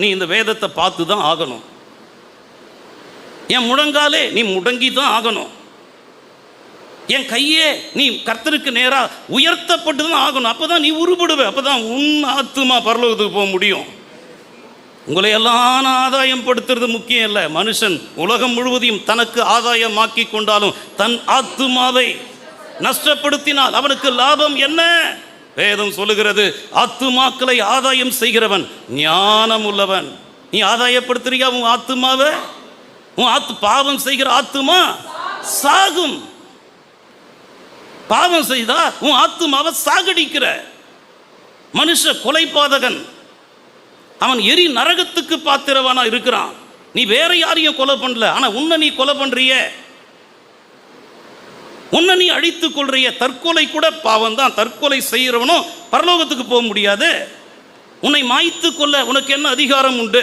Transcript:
நீ இந்த வேதத்தை பார்த்து தான் ஆகணும். என் முழங்காலே நீ முடங்கி தான் ஆகணும். என் கையே நீ கர்த்தருக்கு நேராக உயர்த்தப்பட்டு தான் ஆகணும். அப்போ தான் நீ உருப்படுவே. அப்போ தான் உன் ஆத்துமா பரலோகத்துக்கு போக முடியும். உங்களை எல்லாம் ஆதாயம் படுத்துறது முக்கியம் இல்லை. மனுஷன் உலகம் முழுவதையும் தனக்கு ஆதாயமாக்கி கொண்டாலும் தன் ஆத்துமாவை நஷ்டப்படுத்தினால் அவனுக்கு லாபம் என்ன? வேதம் சொல்லுகிறது ஆத்துமாக்களை ஆதாயம் செய்கிறவன் ஞானம் உள்ளவன் நீ ஆதாயப்படுத்துறியா உன் ஆத்துமாவை? உன் ஆத்து பாவம் செய்கிற ஆத்துமா? சாகும். பாவம் செய்தா உன் ஆத்துமாவை சாகடிக்கிற. மனுஷ கொலைபாதகன். அவன் எரி நரகத்துக்கு பாத்திரவானா இருக்கிறான். நீ வேற யாரையும் கொலை பண்ணல ஆனா உன்னை நீ கொலை பண்றிய. உன்னை நீ அழித்துக் கொள்றிய. தற்கொலை கூட பாவம் தான் தற்கொலை செய்கிறவனும் பரலோகத்துக்கு போக முடியாது. உன்னை மாய்த்து கொள்ள உனக்கு என்ன அதிகாரம் உண்டு?